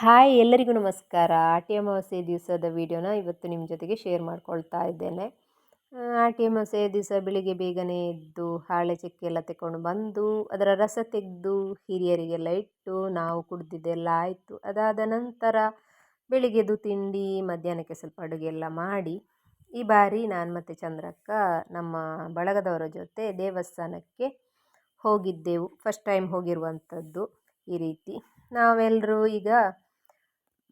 Hi ಎಲ್ಲರಿಗೂ ನಮಸ್ಕಾರ. ಆಟಿ ಅಮಾವಾಸ್ಯೆ ದಿವಸದ ವಿಡಿಯೋನ ಇವತ್ತು ನಿಮ್ಮ ಜೊತೆಗೆ ಶೇರ್ ಮಾಡ್ಕೊಳ್ತಾ ಇದ್ದೇನೆ. ಆ, ಆಟಿ ಅಮಾವಾಸ್ಯೆ ದಿವಸ ಬೆಳಿಗ್ಗೆ ಬೇಗನೆ ಎದ್ದು ಹಾಳೆ ಚಕ್ಕೆ ಎಲ್ಲ ತಗೊಂಡು ಬಂದು ಅದರ ರಸ ತೆಗೆದು ಹಿರಿಯರಿಗೆಲ್ಲ ಇಟ್ಟು ನಾವು ಕುಡ್ದಿದ್ದೆಲ್ಲ ಆಯಿತು. ಅದಾದ ನಂತರ ಬೆಳಿಗ್ಗೆದು ತಿಂಡಿ ಮಧ್ಯಾಹ್ನಕ್ಕೆ ಸ್ವಲ್ಪ ಅಡುಗೆ ಎಲ್ಲ ಮಾಡಿ ಈ ಬಾರಿ ನಾನು ಮತ್ತು ಚಂದ್ರಕ್ಕ ನಮ್ಮ ಬಳಗದವರ ಜೊತೆ ದೇವಸ್ಥಾನಕ್ಕೆ ಹೋಗಿದ್ದೆವು. ಫಸ್ಟ್ ಟೈಮ್ ಹೋಗಿರುವಂಥದ್ದು ಈ ರೀತಿ. ನಾವೆಲ್ಲರೂ ಈಗ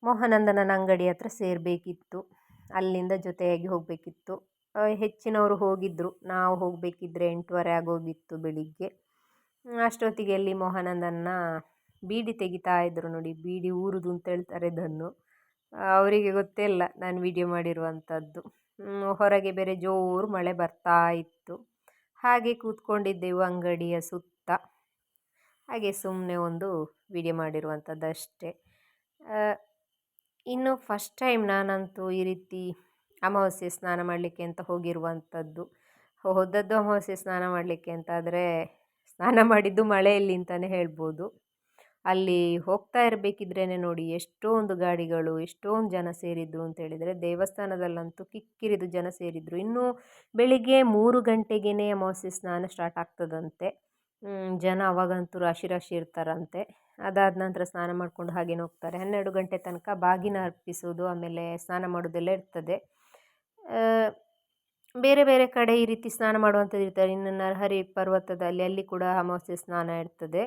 ಮೋಹನಂದನನ ಅಂಗಡಿ ಹತ್ರ ಸೇರಬೇಕಿತ್ತು. ಅಲ್ಲಿಂದ ಜೊತೆಯಾಗಿ ಹೋಗಬೇಕಿತ್ತು. ಹೆಚ್ಚಿನವರು ಹೋಗಿದ್ದರು ನಾವು ಹೋಗಬೇಕಿದ್ರೆ ಎಂಟೂವರೆ ಆಗೋಗಿತ್ತು ಬೆಳಿಗ್ಗೆ. ಅಷ್ಟೊತ್ತಿಗೆ ಅಲ್ಲಿ ಮೋಹನಂದನ ಬೀಡಿ ತೆಗಿತಾ ಇದ್ದರು ನೋಡಿ. ಬೀಡಿ ಊರುದು ಅಂತ ಹೇಳ್ತಾರೆ ಇದನ್ನು. ಅವರಿಗೆ ಗೊತ್ತೇ ಇಲ್ಲ ನಾನು ವಿಡಿಯೋ ಮಾಡಿರುವಂಥದ್ದು. ಹೊರಗೆ ಬೇರೆ ಜೋರು ಮಳೆ ಬರ್ತಾ ಇತ್ತು. ಹಾಗೆ ಕೂತ್ಕೊಂಡಿದ್ದೆವು ಅಂಗಡಿಯ ಸುತ್ತ. ಹಾಗೆ ಸುಮ್ಮನೆ ಒಂದು ವಿಡಿಯೋ ಮಾಡಿರುವಂಥದ್ದು ಅಷ್ಟೇ ಇನ್ನು ಫಸ್ಟ್ ಟೈಮ್ ನಾನಂತೂ ಈ ರೀತಿ ಅಮಾವಾಸ್ಯೆ ಸ್ನಾನ ಮಾಡಲಿಕ್ಕೆ ಅಂತ ಹೋಗಿರುವಂಥದ್ದು. ಹೋದದ್ದು ಅಮಾವಾಸ್ಯೆ ಸ್ನಾನ ಮಾಡಲಿಕ್ಕೆ ಅಂತ ಆದರೆ ಸ್ನಾನ ಮಾಡಿದ್ದು ಮಳೆಯಲ್ಲಿ ಅಂತಲೇ ಹೇಳ್ಬೋದು. ಅಲ್ಲಿ ಹೋಗ್ತಾ ಇರಬೇಕಿದ್ರೇ ನೋಡಿ ಎಷ್ಟೊಂದು ಗಾಡಿಗಳು, ಎಷ್ಟೊಂದು ಜನ ಸೇರಿದ್ರು ಅಂತ ಹೇಳಿದರೆ ದೇವಸ್ಥಾನದಲ್ಲಂತೂ ಕಿಕ್ಕಿರಿದು ಜನ ಸೇರಿದ್ರು. ಇನ್ನು ಬೆಳಿಗ್ಗೆ ಮೂರು ಗಂಟೆಗೇ ಅಮಾವಾಸ್ಯೆ ಸ್ನಾನ ಸ್ಟಾರ್ಟ್ ಆಗ್ತದಂತೆ. ಜನ ಅವಾಗಂತೂ ರಾಶಿ ರಾಶಿ ಇರ್ತಾರಂತೆ. ಅದಾದ ನಂತರ ಸ್ನಾನ ಮಾಡ್ಕೊಂಡು ಹಾಗೇನು ಹೋಗ್ತಾರೆ. ಹನ್ನೆರಡು ಗಂಟೆ ತನಕ ಬಾಗಿನ ಅರ್ಪಿಸೋದು ಆಮೇಲೆ ಸ್ನಾನ ಮಾಡೋದೆಲ್ಲ ಇರ್ತದೆ. ಬೇರೆ ಬೇರೆ ಕಡೆ ಈ ರೀತಿ ಸ್ನಾನ ಮಾಡುವಂಥದ್ದು ಇರ್ತಾರೆ ಇನ್ನು ನರಹರಿ ಪರ್ವತದಲ್ಲಿ ಅಲ್ಲಿ ಕೂಡ ಅಮಾವಾಸ್ಯೆ ಸ್ನಾನ ಇರ್ತದೆ.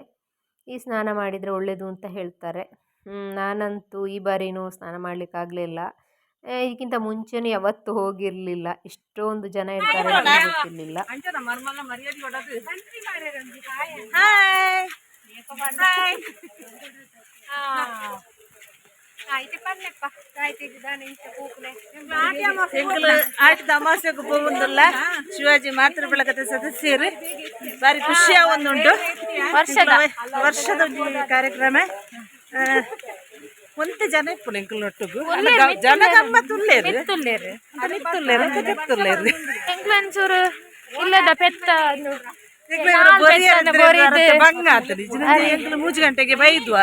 ಈ ಸ್ನಾನ ಮಾಡಿದರೆ ಒಳ್ಳೆಯದು ಅಂತ ಹೇಳ್ತಾರೆ. ನಾನಂತೂ ಈ ಬಾರಿನೂ ಸ್ನಾನ ಮಾಡಲಿಕ್ಕಾಗಲಿಲ್ಲ. ಇದಕ್ಕಿಂತ ಮುಂಚೆನೂ ಯಾವತ್ತು ಹೋಗಿರಲಿಲ್ಲ. ಇಷ್ಟೊಂದು ಜನ ಇರ್ತಾರೆ ಅಂತ ಗೊತ್ತಿರಲಿಲ್ಲ. ಆಯ್ತು ಅಮಾವಾಸ್ಯೆಗೆ ಹೋಗುದಿಲ್ಲ ಶಿವಾಜಿ ಮಾತೃ ಬಳಗದ ಸದಸ್ಯರು. ಬಾರಿ ಖುಷಿಯ ಒಂದುಂಟು. ವರ್ಷದ ವರ್ಷದ ಕಾರ್ಯಕ್ರಮ. ಒಂತೆ ಜನ ಇಪ್ಪು ಎಂಕುಲು ಒಟ್ಟಿಗೂ. ಜನ ಗಮ್ಮತ್ತುಲ್ಲೇರು ಮಿತ್ತುಲ್ಲೇರು ಮಿತ್ತುಲ್ಲೇರು ಮಿತ್ತುಲ್ಲೇರು ಎಂಗ್ಲನ್ಸೂರು ಇಲ್ಲದ ಪೆತ್ತ. ಭಂಗ ಆಗ್ತದೆ. ಎಂಕುಲು ಮೂಜು ಗಂಟೆಗೆ ಬೈದ್ವ?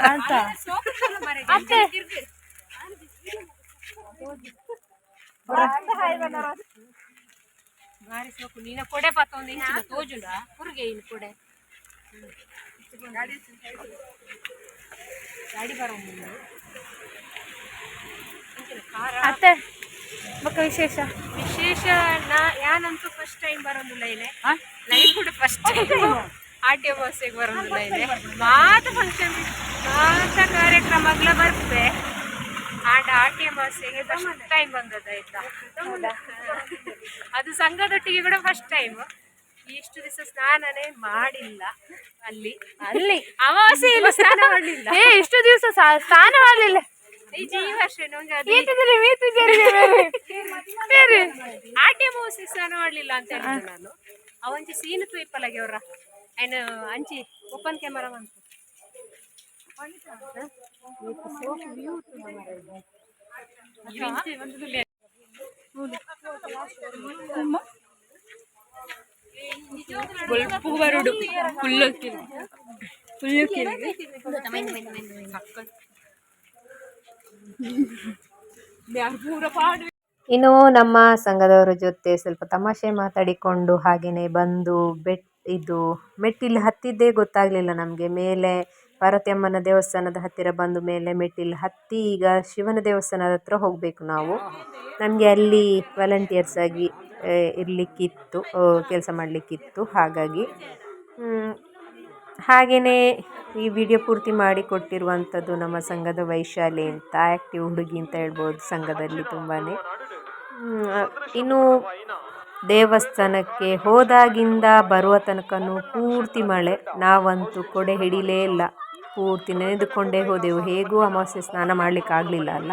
ಅತ್ತೆ. ನೀನ ಕೊಡೆ ಪತ್ತೊಂದು ಇಂಚಿನ ತೋಜುಂಡ ಕುರ್ಗೆ ಇನ್ನು ಕೊಡೆ. ಗಾಡಿ ಬರೋ ಮುಂದೆ. ಅತ್ತೆ ಮಕ್ಕ ವಿಶೇಷ? ವಿಶೇಷ ನಾ ಯಾನಂತೂ ಫಸ್ಟ್ ಟೈಮ್ ಬರೋದಿಲ್ಲ ಇಲ್ಲಿ. ಲೈಫ್ ಕೂಡ ಫಸ್ಟ್ ಟೈಮ್ ಆಟಿ ಅಮಾವಾಸ್ಯೆಗೆ ಬರೋದಿಲ್ಲ ಇಲ್ಲಿ. ಮಾತು ಫಂಕ್ಷನ್ ಮಾತ ಕಾರ್ಯಕ್ರಮಗಳ ಬರ್ತದೆ ಆಟ ಆಟಿ ಅಮಾವಾಸ್ಯೆಗೆ ಫಸ್ಟ್ ಟೈಮ್ ಬಂದದ ಆಯ್ತಾ? ಅದು ಸಂಘದೊಟ್ಟಿಗೆ ಕೂಡ ಫಸ್ಟ್ ಟೈಮ್ ಇಷ್ಟು ದಿವಸ ಸ್ನಾನನೇ ಮಾಡಿಲ್ಲ ಅಲ್ಲಿ. ಅಲ್ಲಿ? ಅಮಾವಾಸ್ಯೆಯಲ್ಲಿ ಸ್ನಾನ ಮಾಡಲಿಲ್ಲ? ಏ ಇಷ್ಟು ದಿವಸ ಸ್ನಾನ ಮಾಡಲಿಲ್ಲ. ನೋಡ್ಲಿಲ್ಲ ಅಂತ ನಾನು. ಅವಂಚಿ ಸೀನ್ ತೂಯಿಪ್ಪಲಾಗಿ ಅವ್ರ. ಆಯ್ನ ಅಂಚಿ ಓಪನ್ ಕ್ಯಾಮರಾ ಬಂತು. ಬರುಡು. ಫುಲ್ಲು ಫುಲ್ಲು ಕಿಲ್ ಇನ್ನು ನಮ್ಮ ಸಂಘದವರ ಜೊತೆ ಸ್ವಲ್ಪ ತಮಾಷೆ ಮಾತಾಡಿಕೊಂಡು ಹಾಗೆಯೇ ಬಂದು ಬೆಟ್, ಇದು ಮೆಟ್ಟಿಲು ಹತ್ತಿದ್ದೇ ಗೊತ್ತಾಗಲಿಲ್ಲ ನಮಗೆ. ಮೇಲೆ ಪಾರ್ವತಿಯಮ್ಮನ ದೇವಸ್ಥಾನದ ಹತ್ತಿರ ಬಂದು ಮೇಲೆ ಮೆಟ್ಟಿಲು ಹತ್ತಿ ಈಗ ಶಿವನ ದೇವಸ್ಥಾನದ ಹತ್ರ ಹೋಗಬೇಕು ನಾವು. ನಮಗೆ ಅಲ್ಲಿ ವಾಲಂಟಿಯರ್ಸ್ ಆಗಿ ಇರಲಿಕ್ಕಿತ್ತು ಕೆಲಸ ಮಾಡಲಿಕ್ಕಿತ್ತು. ಹಾಗಾಗಿ ಹಾಗೆಯೇ ಈ ವಿಡಿಯೋ ಪೂರ್ತಿ ಮಾಡಿ ಕೊಟ್ಟಿರುವಂಥದ್ದು ನಮ್ಮ ಸಂಘದ ವೈಶಾಲಿ ಅಂತ ಆ್ಯಕ್ಟಿವ್ ಹುಡುಗಿ ಅಂತ ಹೇಳ್ಬೋದು ಸಂಘದಲ್ಲಿ ತುಂಬಾ ಇನ್ನು ದೇವಸ್ಥಾನಕ್ಕೆ ಹೋದಾಗಿಂದ ಬರುವ ತನಕನೂ ಪೂರ್ತಿ ಮಳೆ, ನಾವಂತೂ ಕೊಡೆ ಹಿಡಿಲೇ ಇಲ್ಲ. ಪೂರ್ತಿ ನೆನೆದುಕೊಂಡೇ ಹೋದೆವು. ಹೇಗೂ ಅಮಾವಾಸ್ಯೆ ಸ್ನಾನ ಮಾಡಲಿಕ್ಕೆ ಆಗಲಿಲ್ಲ ಅಲ್ಲ.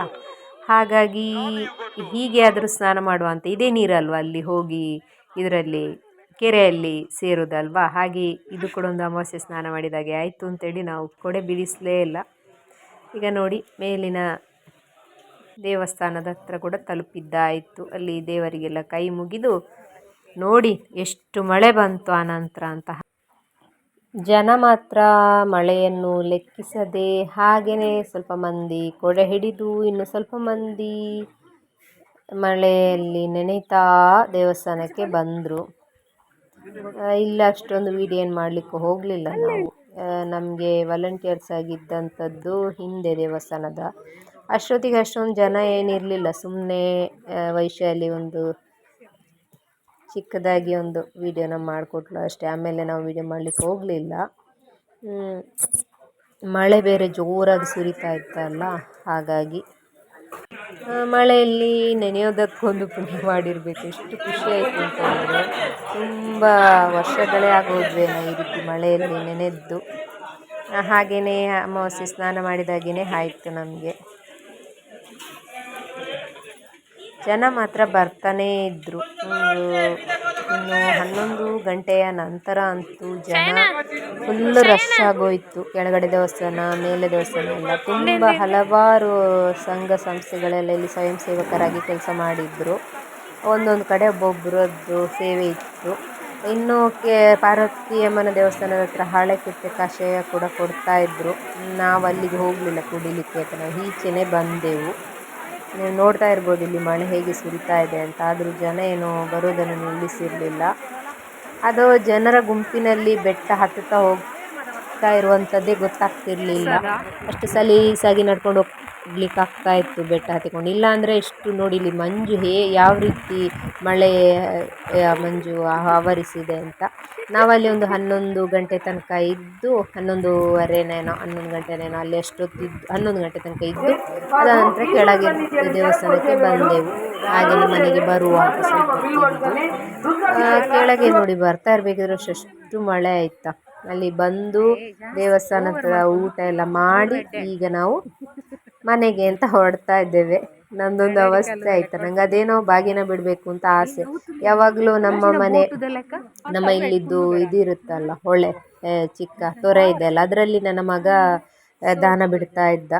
ಹಾಗಾಗಿ ಹೀಗೆ ಆದರೂ ಸ್ನಾನ ಮಾಡುವ ಅಂತ. ಇದೇ ನೀರಲ್ವ ಅಲ್ಲಿ ಹೋಗಿ, ಇದರಲ್ಲಿ ಕೆರೆಯಲ್ಲಿ ಸೇರೋದಲ್ವಾ? ಹಾಗೆ ಇದು ಕೂಡ ಒಂದು ಅಮಾವಾಸ್ಯೆ ಸ್ನಾನ ಮಾಡಿದಾಗೆ ಆಯಿತು ಅಂತೇಳಿ ನಾವು ಕೊಡೆ ಬಿಡಿಸಲೇ ಇಲ್ಲ. ಈಗ ನೋಡಿ, ಮೇಲಿನ ದೇವಸ್ಥಾನದ ಹತ್ರ ಕೂಡ ತಲುಪಿದ್ದಾಯಿತು. ಅಲ್ಲಿ ದೇವರಿಗೆಲ್ಲ ಕೈ ಮುಗಿದು ನೋಡಿ, ಎಷ್ಟು ಮಳೆ ಬಂತು ಆ ನಂತರ ಅಂತ. ಜನ ಮಾತ್ರ ಮಳೆಯನ್ನು ಲೆಕ್ಕಿಸದೆ ಹಾಗೆಯೇ ಸ್ವಲ್ಪ ಮಂದಿ ಕೊಡೆ ಹಿಡಿದು, ಇನ್ನು ಸ್ವಲ್ಪ ಮಂದಿ ಮಳೆಯಲ್ಲಿ ನೆನೆತಾ ದೇವಸ್ಥಾನಕ್ಕೆ ಬಂದರು. ಇಲ್ಲ, ಅಷ್ಟೊಂದು ವೀಡಿಯೋ ಏನು ಮಾಡಲಿಕ್ಕೆ ಹೋಗಲಿಲ್ಲ ನಾವು. ನಮಗೆ ವಾಲಂಟಿಯರ್ಸ್ ಆಗಿದ್ದಂಥದ್ದು ಹಿಂದೆ ದೇವಸ್ಥಾನದ. ಅಷ್ಟೊತ್ತಿಗೆ ಅಷ್ಟೊಂದು ಜನ ಏನಿರಲಿಲ್ಲ ಸುಮ್ಮನೆ ವೈಶಾಲಿ ಒಂದು ಚಿಕ್ಕದಾಗಿ ಒಂದು ವೀಡಿಯೋನ ಮಾಡಿಕೊಟ್ಲು ಅಷ್ಟೇ. ಆಮೇಲೆ ನಾವು ವೀಡಿಯೋ ಮಾಡಲಿಕ್ಕೆ ಹೋಗಲಿಲ್ಲ. ಮಳೆ ಬೇರೆ ಜೋರಾಗಿ ಸುರಿತಾ ಇತ್ತಲ್ಲ, ಹಾಗಾಗಿ ಮಳೆಯಲ್ಲಿ ನೆನೆಯೋದಕ್ಕೊಂದು ಪುಣ್ಯ ಮಾಡಿರಬೇಕು. ಎಷ್ಟು ಖುಷಿ ಆಯಿತು ಅಂತಂದರೆ ತುಂಬ ವರ್ಷಗಳೇ ಆಗೋದ್ವೇನೋ ಈ ರೀತಿ ಮಳೆಯಲ್ಲಿ ನೆನೆದ್ದು. ಹಾಗೆಯೇ ಅಮಾವಾಸ್ಯೆ ಸ್ನಾನ ಮಾಡಿದಾಗೆಯೇ ಆಯಿತು ನಮಗೆ. ಜನ ಮಾತ್ರ ಬರ್ತಾನೇ ಇದ್ದರು ಇನ್ನು ಹನ್ನೊಂದು ಗಂಟೆಯ ನಂತರ ಅಂತೂ ಜನ ಫುಲ್ಲು ರಶ್ ಆಗೋಯಿತು. ಕೆಳಗಡೆ ದೇವಸ್ಥಾನ, ಮೇಲೆ ದೇವಸ್ಥಾನ ಎಲ್ಲ. ತುಂಬ ಹಲವಾರು ಸಂಘ ಸಂಸ್ಥೆಗಳೆಲ್ಲ ಇಲ್ಲಿ ಸ್ವಯಂ ಸೇವಕರಾಗಿ ಕೆಲಸ ಮಾಡಿದ್ರು. ಒಂದೊಂದು ಕಡೆ ಒಬ್ಬೊಬ್ಬರದ್ದು ಸೇವೆ ಇತ್ತು. ಇನ್ನು ಕೆ ಪಾರ್ವತಿಯಮ್ಮನ ದೇವಸ್ಥಾನದ ಹತ್ರ ಹಾಳೆಕೆತ್ತೆ ಕಾಷಾಯ ಕೂಡ ಕೊಡ್ತಾ ನಾವು ಅಲ್ಲಿಗೆ ಹೋಗಲಿಲ್ಲ ಕುಡಿಲಿಕ್ಕೆ ಅಥವಾ ಈಚೆನೇ ಬಂದೆವು. ನೀವು ನೋಡ್ತಾ ಇರ್ಬೋದು ಇಲ್ಲಿ ಮಳೆ ಹೇಗೆ ಸುರಿತಾ ಇದೆ ಅಂತ. ಆದರೂ ಜನ ಏನು ಬರೋದನ್ನು ನಿಲ್ಲಿಸಿರಲಿಲ್ಲ. ಅದು ಜನರ ಗುಂಪಿನಲ್ಲಿ ಬೆಟ್ಟ ಹತ್ತುತ್ತಾ ಹೋಗ್ತಾ ಇರುವಂಥದ್ದೇ ಗೊತ್ತಾಗ್ತಿರಲಿಲ್ಲ. ಅಷ್ಟು ಸಲೀಸಾಗಿ ನಡ್ಕೊಂಡು ಹೋಗ್ಲಿಕ್ಕೆ ಆಗ್ತಾ ಇತ್ತು, ಬೆಟ್ಟ ಹತ್ತಿಕೊಂಡು. ಇಲ್ಲ ಅಂದರೆ ಎಷ್ಟು ನೋಡಿ ಇಲ್ಲಿ ಮಂಜು ಹೇ, ಯಾವ ರೀತಿ ಮಳೆ ಮಂಜು ಆವರಿಸಿದೆ ಅಂತ. ನಾವಲ್ಲಿ ಒಂದು ಹನ್ನೊಂದು ಗಂಟೆ ತನಕ ಇದ್ದು ಹನ್ನೊಂದುವರೆನೇನೋ ಹನ್ನೊಂದು ಗಂಟೆನೇನೋ ಅಲ್ಲಿ ಅಷ್ಟೊತ್ತಿದ್ದು, ಹನ್ನೊಂದು ಗಂಟೆ ತನಕ ಇದ್ದು ಅದ ನಂತರ ಕೆಳಗೆ ದೇವಸ್ಥಾನಕ್ಕೆ ಬಂದೆವು. ಹಾಗೆ ಮನೆಗೆ ಬರುವ ಕೆಳಗೆ ನೋಡಿ ಬರ್ತಾ ಇರಬೇಕಿದ್ರೆ ಅಷ್ಟು ಮಳೆ ಆಯ್ತಾ. ಅಲ್ಲಿ ಬಂದು ದೇವಸ್ಥಾನದ ಊಟ ಎಲ್ಲ ಮಾಡಿ ಈಗ ನಾವು ಮನೆಗೆ ಅಂತ ಹೊರಡ್ತಾ ಇದ್ದೇವೆ. ನಂದೊಂದು ಅವಸ್ಥೆ ಆಯ್ತು. ನಂಗೆ ಅದೇನೋ ಬಾಗಿನ ಬಿಡಬೇಕು ಅಂತ ಆಸೆ. ಯಾವಾಗಲೂ ನಮ್ಮ ಮನೆ ನಮ್ಮ ಇಲ್ಲಿದ್ದು ಇದಿರುತ್ತಲ್ಲ ಹೊಳೆ ಚಿಕ್ಕ ತೊರೆ ಇದೆ ಅಲ್ಲ ಅದರಲ್ಲಿ ನನ್ನ ಮಗ ದಾನ ಬಿಡ್ತಾ ಇದ್ದ.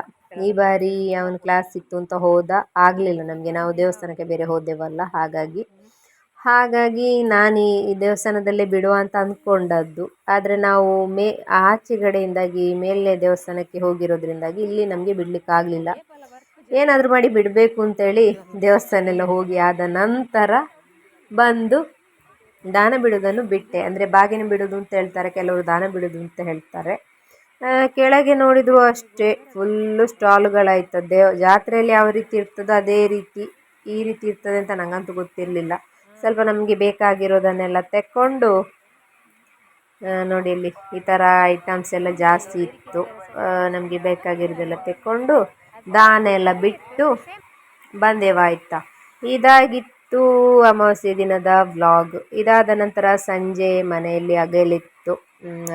ಈ ಬಾರಿ ಅವನ ಕ್ಲಾಸ್ ಇತ್ತು ಅಂತ ಹೋದ. ಆಗಲಿಲ್ಲ ನಮಗೆ. ನಾವು ದೇವಸ್ಥಾನಕ್ಕೆ ಬೇರೆ ಹೋದೆವಲ್ಲ ಹಾಗಾಗಿ ಹಾಗಾಗಿ ನಾನು ಈ ದೇವಸ್ಥಾನದಲ್ಲೇ ಬಿಡುವ ಅಂತ ಅಂದ್ಕೊಂಡದ್ದು ಆದರೆ ನಾವು ಮೇ ಆಚೆಗಡೆಯಿಂದಾಗಿ ಮೇಲೆ ದೇವಸ್ಥಾನಕ್ಕೆ ಹೋಗಿರೋದ್ರಿಂದಾಗಿ ಇಲ್ಲಿ ನಮಗೆ ಬಿಡ್ಲಿಕ್ಕೆ ಆಗಲಿಲ್ಲ. ಏನಾದರೂ ಮಾಡಿ ಬಿಡಬೇಕು ಅಂತೇಳಿ ದೇವಸ್ಥಾನ ಎಲ್ಲ ಹೋಗಿ ಆದ ನಂತರ ಬಂದು ದಾನ ಬಿಡೋದನ್ನು ಬಿಟ್ಟೆ. ಅಂದರೆ ಬಾಗಿನ ಬಿಡೋದು ಅಂತ ಹೇಳ್ತಾರೆ, ಕೆಲವರು ದಾನ ಬಿಡೋದು ಅಂತ ಹೇಳ್ತಾರೆ. ಕೆಳಗೆ ನೋಡಿದ್ರು ಅಷ್ಟೇ ಫುಲ್ಲು ಸ್ಟಾಲ್ಗಳಾಯ್ತು. ದೇವ್, ಜಾತ್ರೆಯಲ್ಲಿ ಯಾವ ರೀತಿ ಇರ್ತದೋ ಅದೇ ರೀತಿ ಈ ರೀತಿ ಇರ್ತದೆ ಅಂತ ನನಗಂತೂ ಗೊತ್ತಿರಲಿಲ್ಲ. ಸ್ವಲ್ಪ ನಮಗೆ ಬೇಕಾಗಿರೋದನ್ನೆಲ್ಲ ತೆಕ್ಕೊಂಡು ನೋಡಿ ಇಲ್ಲಿ ಈ ಥರ ಐಟಮ್ಸ್ ಎಲ್ಲ ಜಾಸ್ತಿ ಇತ್ತು. ನಮಗೆ ಬೇಕಾಗಿರೋದೆಲ್ಲ ತೆಕ್ಕೊಂಡು ದಾನ ಎಲ್ಲ ಬಿಟ್ಟು ಬಂದೆವಾಯ್ತಾ ಇದಾಗಿತ್ತು ಅಮಾವಾಸ್ಯೆ ದಿನದ ವ್ಲಾಗ್ ಇದಾದ ನಂತರ ಸಂಜೆ ಮನೆಯಲ್ಲಿ ಅಗಲಿತ್ತು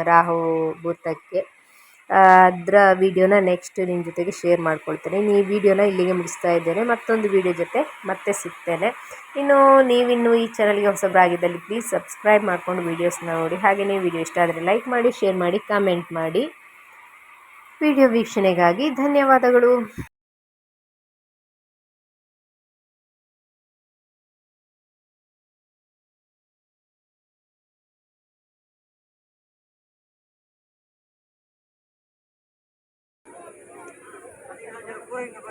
ರಾಹು ಭೂತಕ್ಕೆ. ಅದರ ವಿಡಿಯೋನ ನೆಕ್ಸ್ಟ್ ನಿಮ್ಮ ಜೊತೆಗೆ ಶೇರ್ ಮಾಡ್ಕೊಳ್ತೇನೆ. ಈ ವಿಡಿಯೋನ ಇಲ್ಲಿಗೆ ಮುಗಿಸ್ತಾ ಇದ್ದೇನೆ. ಮತ್ತೊಂದು ವಿಡಿಯೋ ಜೊತೆ ಮತ್ತೆ ಸಿಗ್ತೇನೆ. ಇನ್ನು ನೀವಿನ್ನು ಈ ಚಾನಲ್ಗೆ ಹೊಸಬರಾಗಿದ್ದಲ್ಲಿ ಪ್ಲೀಸ್ ಸಬ್ಸ್ಕ್ರೈಬ್ ಮಾಡ್ಕೊಂಡು ವೀಡಿಯೋಸ್ನ ನೋಡಿ. ಹಾಗೆಯೇ ವಿಡಿಯೋ ಇಷ್ಟ ಆದರೆ ಲೈಕ್ ಮಾಡಿ ಶೇರ್ ಮಾಡಿ ಕಾಮೆಂಟ್ ಮಾಡಿ. ವಿಡಿಯೋ ವೀಕ್ಷಣೆಗಾಗಿ ಧನ್ಯವಾದಗಳು. ಬರ್ತಾ ಇಲ್ಲ